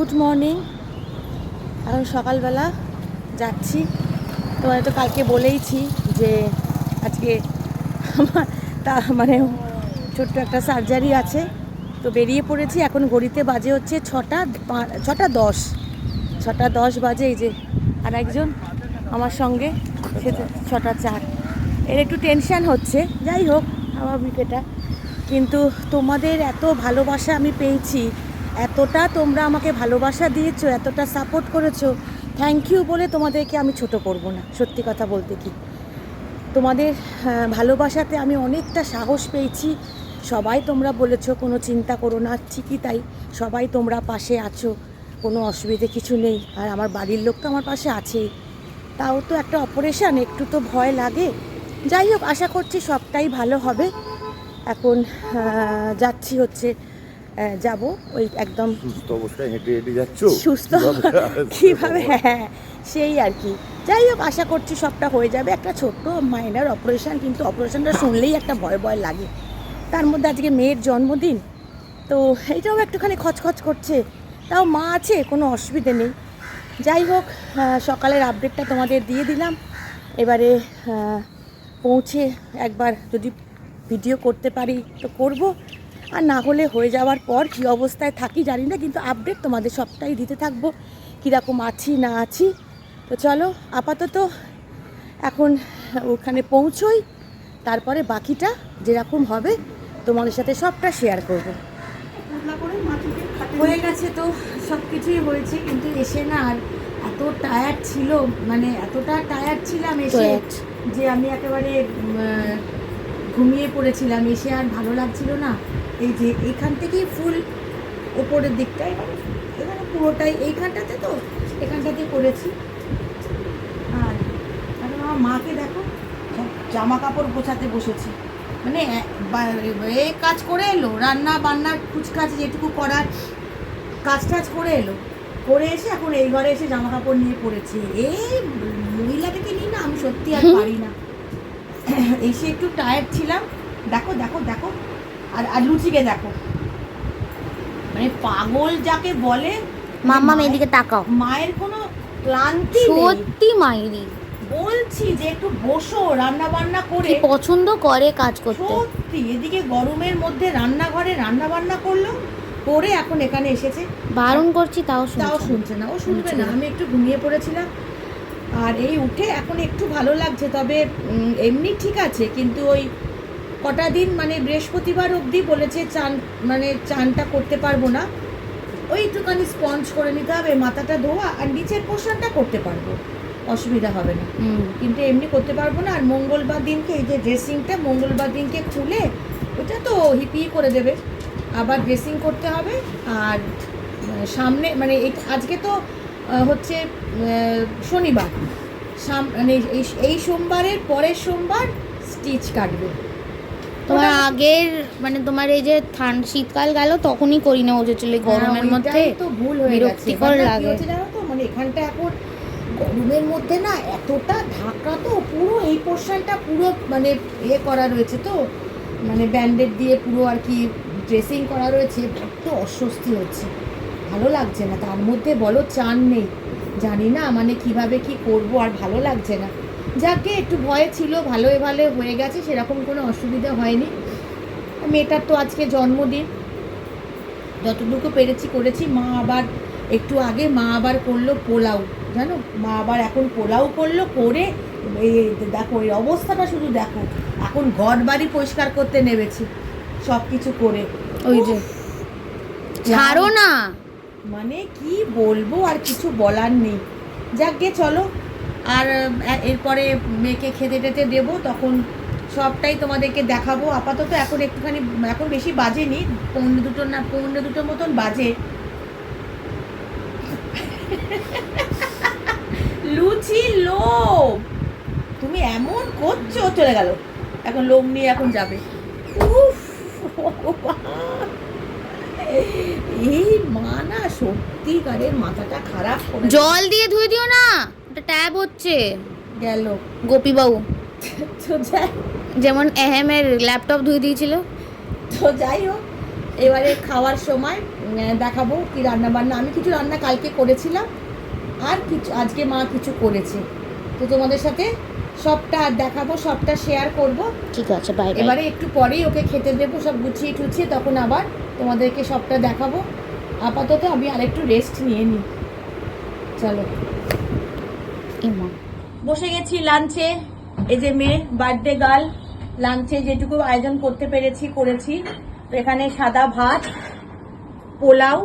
Good morning এখন সকালবেলা যাচ্ছি। তোমাদের তো কালকে বলেইছি যে আজকে আমার তা মানে ছোট্ট একটা সার্জারি আছে। তো বেরিয়ে পড়েছি। এখন ঘড়িতে বাজে হচ্ছে ছটা ছটা দশ। ছটা দশ বাজে এই যে আর একজন আমার সঙ্গে। সে ছটা চার। এর একটু টেনশান হচ্ছে। যাই হোক স্বাভাবিক এটা কিন্তু তোমাদের এত ভালোবাসা আমি পেয়েছি। এতটা তোমরা আমাকে ভালোবাসা দিয়েছ, এতটা সাপোর্ট করেছ থ্যাংক ইউ বলে তোমাদেরকে আমি ছোট করব না, সত্যি কথা বলতে কি। তোমাদের ভালোবাসাতে আমি অনেকটা সাহস পেয়েছি, সবাই তোমরা বলেছ কোনো চিন্তা করো না, ঠিকই তাই, সবাই তোমরা পাশে আছো, কোনো অসুবিধে কিছু নেই, আর আমার বাড়ির লোক তো আমার পাশে আছেই। তাও তো একটা অপারেশান একটু তো ভয় লাগে। যাই হোক, আশা করছি সবটাই ভালো হবে। এখন যাচ্ছি হচ্ছে যাব। ওই একদম সুস্থ অবস্থায় হেঁটে হেঁটে যাচ্ছ? সুস্থ। কীভাবে? কীভাবে? হ্যাঁ সেই আর কি। যাই হোক আশা করছি সবটা হয়ে যাবে। একটা ছোট্ট মাইনার অপারেশন কিন্তু অপারেশনটা শুনলেই একটা ভয় ভয় লাগে। তার মধ্যে আজকে মেয়ের জন্মদিন। তো এটাও একটুখানি খচখচ করছে। তাও মা আছে কোনো অসুবিধে নেই। যাই হোক সকালের আপডেটটা তোমাদের দিয়ে দিলাম। এবারে পৌঁছে একবার যদি ভিডিও করতে পারি তো করব। আর না হলে হয়ে যাওয়ার পর কি অবস্থায় থাকি জানি না কিন্তু আপডেট তোমাদের সবটাই দিতে থাকব কীরকম আছি না আছি। তো চলো আপাতত এখন ওখানে পৌঁছোই তারপরে বাকিটা যেরকম হবে তোমাদের সাথে সবটা শেয়ার করব। হয়ে গেছে তো সব কিছুই হয়েছে কিন্তু এসে না আর এত টায়ার্ড ছিল মানে এতটা টায়ার্ড ছিলাম এসে যে আমি একেবারে ঘুমিয়ে পড়েছিলাম এসে আর ভালো লাগছিল না। এই যে এখান থেকেই ফুল ওপরের দিকটায় মানে এখানে পুরোটাই এইখানটাতে তো এখানটাতে করেছি। আর এখন আমার মাকে দেখো সব জামা কাপড় গোছাতে বসেছি। মানে এ- কাজ করে এলো রান্না বান্নার কুচকাচ যেটুকু করার কাজ টাজ করে এলো। করে এসে এখন এই ঘরে এসে জামা কাপড় নিয়ে পড়েছে। এই মহিলাটাকে নিয়ে না আমি সত্যি আর পারি না। এসে একটু টায়ার্ড ছিলাম। দেখো দেখো দেখো আর আর লুচিকে দেখো। মানে পাগল যাকে বলে মাম্মা এদিকে তাকাও। মায়ের কোনো ক্লান্তি সত্যি মাইরি। বলছি যে একটু বসো রান্না বান্না করে পছন্দ করে কাজ করতে? সত্যি এদিকে গরমের মধ্যে রান্নাঘরে রান্না বান্না করল করে এখন এখানে এসেছে। বারণ করছি তাও তাও শুনছে না ও শুনবে না। আমি একটু ঘুমিয়ে পড়েছিলাম। আর এই উঠে এখন একটু ভালো লাগছে তবে এমনি ঠিক আছে কিন্তু ওই কটা দিন মানে বৃহস্পতিবার অবধি বলেছে চান মানে চানটা করতে পারব না। ওই একটুখানি স্পঞ্জ করে নিতে হবে মাথাটা ধোয়া আর নিচের পোর্শনটা করতে পারব। অসুবিধা হবে না। কিন্তু এমনি করতে পারব না আর মঙ্গলবার দিনকে এই যে ড্রেসিংটা মঙ্গলবার দিনকে খুলে ওটা তো হিপি করে দেবে। আবার ড্রেসিং করতে হবে আর সামনে মানে এই আজকে তো হচ্ছে শনিবার। সাম- মানে এই- এই সোমবারের পরের সোমবার স্টিচ কাটবে। তোমার আগের মানে তোমার এই যে ঠান্ডা শীতকাল গেল তখনই করি না চলে গরমের হ্যাঁ, মধ্যে ওইটাই তো ভুল হয়ে বিরক্তিকর লাগে। তো? মানে এখানটা এখন গরমের মধ্যে না এতটা ঢাকা তো পুরো এই পোর্শনটা পুরো মানে ইয়ে করা রয়েছে তো। মানে ব্যান্ডেড দিয়ে পুরো আর কি ড্রেসিং করা রয়েছে। বড্ড অস্বস্তি হচ্ছে। ভালো লাগছে না। তার মধ্যে বলো চান নেই। জানি না মানে কীভাবে কি করব আর ভালো লাগছে না। যাকে একটু ভয় ছিল ভালোই ভালো হয়ে গেছে সেরকম কোনো অসুবিধা হয়নি। মেয়েটার তো আজকে জন্মদিন। যতটুকু পেরেছি করেছি মা আবার একটু আগে মা আবার করল পোলাও জানো? মা আবার এখন পোলাও করল করে এই দেখো এই অবস্থাটা শুধু দেখো। এখন ঘর বাড়ি পরিষ্কার করতে নেমেছি সব কিছু করে। ওই যে ছাড়ো না! মানে কি বলব আর কিছু বলার নেই। যাক গে চলো। আর এরপরে মেয়েকে খেতে টেতে দেবো, তখন সবটাই তোমাদেরকে দেখাবো। আপাতত এখন একটুখানি, এখন বেশি বাজেনি, পৌনে দুটো না, পৌনে দুটোর মতন বাজে। লুচি লোভ! তুমি এমন করছ, চলে গেল। এখন লোভ নিয়ে এখন যাবে। উফ। এই মা না সত্যিকারের মাথাটা খারাপ জল দিয়ে ধুয়ে দিও না। ওটা ট্যাব হচ্ছে। গেল। গোপীবাবু। তো যাই যেমন এহেমের ল্যাপটপ ধুয়ে দিয়েছিল। তো যাই হোক এবারে খাওয়ার সময় দেখাবো কি রান্না বান্না আমি কিছু রান্না কালকে করেছিলাম আর কিছু আজকে মা কিছু করেছে। তো তোমাদের সাথে সবটা দেখাবো সবটা শেয়ার করব। ঠিক আছে বাই বাই এবারে একটু পরেই ওকে খেতে দেবো সব গুছিয়ে টুছিয়ে তখন আবার তোমাদেরকে সবটা দেখাবো। আপাতত আমি আরেকটু রেস্ট নিয়ে নিই। চলো। ইমা বসে গেছি লাঞ্চে। এই যে মেয়ে বার্থডে গার্ল লাঞ্চে যেটুকু আয়োজন করতে পেরেছি করেছি। তো এখানে সাদা ভাত পোলাও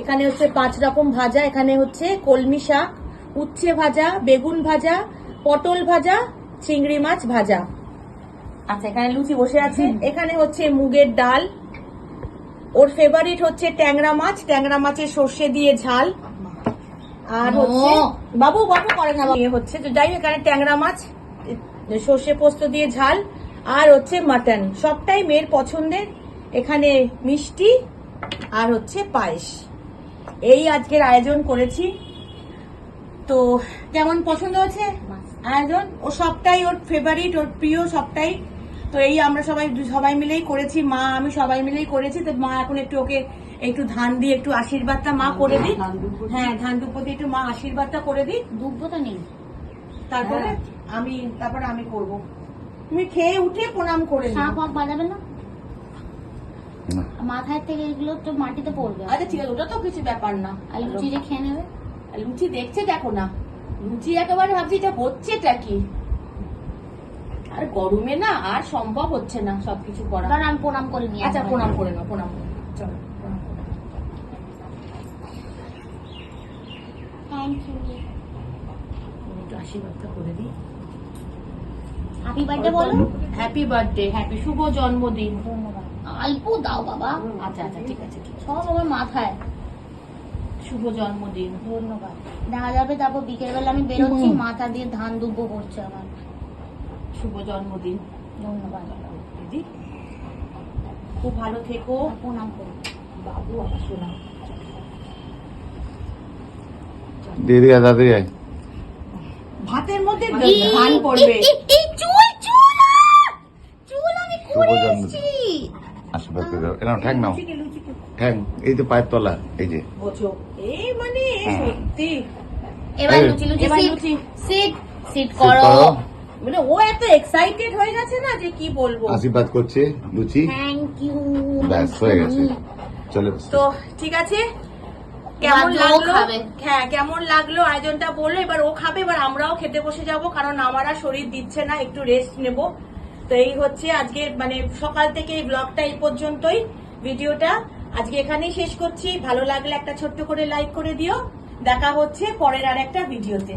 এখানে হচ্ছে পাঁচ রকম ভাজা এখানে হচ্ছে কলমি শাক উচ্ছে ভাজা বেগুন ভাজা পটল ভাজা চিংড়ি মাছ ভাজা। আচ্ছা এখানে লুচি বসে আছে। এখানে হচ্ছে মুগের ডাল। ওর ফেভারিট হচ্ছে ট্যাংরা মাছ। ট্যাংরা মাছের সর্ষে দিয়ে ঝাল। আর হচ্ছে। বাবু বাবু করে না। ইয়ে হচ্ছে তো যাই এখানে ট্যাংরা মাছ সর্ষে পোস্ত দিয়ে ঝাল আর হচ্ছে মাটন। সবটাই মেয়ের পছন্দের। এখানে মিষ্টি আর হচ্ছে পায়েস। এই আজকের আয়োজন করেছি। তো কেমন পছন্দ হয়েছে? আয়োজন? ও সবটাই ওর ফেভারিট ওর প্রিয় সবটাই। তো এই আমরা সবাই সবাই মিলেই করেছি। মা আমি সবাই মিলেই করেছি। তো মা এখন একটু ওকে একটু ধান দিয়ে একটু আশীর্বাদটা মা করে দিই হ্যাঁ ধান দুপুর দিয়ে একটু মা আশীর্বাদটা করে দিই দুব্বটা নেই তারপরে আমি তারপরে আমি করব। তুমি খেয়ে উঠে প্রণাম করে নিও। বাজাবে না। মাথায় থেকে এগুলো তো মাটিতে পড়বে। আচ্ছা ঠিক আছে ওটা তো কিছু ব্যাপার না। আর লুচি যে খেয়ে নেবে? লুচি দেখছে দেখো না। লুচি একেবারে ভাবছি এটা হচ্ছেটা কি? আর গরমে না আর সম্ভব হচ্ছে না সবকিছু করা। কারণ আমি প্রণাম করে নিয়ে আচ্ছা প্রণাম করে নাও প্রণাম করে চলো প্রণাম করে নাও। Thank you. একটু আশীর্বাদটা করে দিই হ্যাপি বার্থডে বলো। হ্যাপি বার্থডে হ্যাপি শুভ জন্মদিন। অল্প দাও বাবা। আচ্ছা আচ্ছা ঠিক আছে সব আমার মাথায়। শুভ জন্মদিন। ধন্যবাদ। দেখা যাবে তারপর বিকেলবেলা আমি বেরোচ্ছি মাথা দিয়ে ধান দুব্বো করছে আমার। শুভ জন্মদিন। ধন্যবাদ। দিদি খুব ভালো থেকো। প্রণাম করি। বাবু আবার শোনা দিয়ে দিয়ে তাড়াতাড়ি আয় ভাতের মধ্যে ধান পড়বে। চুল চুল চুল আমি করে এসেছি। আশীর্বাদ করে দাও। এরকম ঠ্যাং নাও। লুচিকে, লুচিকে। ঠ্যাং এই তো পায়ের তলা এই যে। বোঝো এই মানে হ্যাঁ। সত্যি। এবার luchi luchi sit sit sit করো। মানে ও এত এক্সাইটেড হয়ে গেছে না যে কি বলব? আশীর্বাদ করছে লুচি। থ্যাংক ইউ ব্যাস হয়ে গেছে। চলে তো ঠিক আছে। কেমন লাগল? হ্যাঁ কেমন লাগল? আয়োজনটা বলল এবার ও খাবে এবার আমরাও খেতে বসে যাব কারণ আমার আর শরীর দিচ্ছে না একটু রেস্ট নেব। তো এই হচ্ছে আজকে মানে সকাল থেকে এই ব্লগটা এই পর্যন্তই। ভিডিওটা আজকে এখানেই শেষ করছি। ভালো লাগলে একটা ছোট্ট করে লাইক করে দিও। দেখা হচ্ছে পরের আর একটা ভিডিওতে।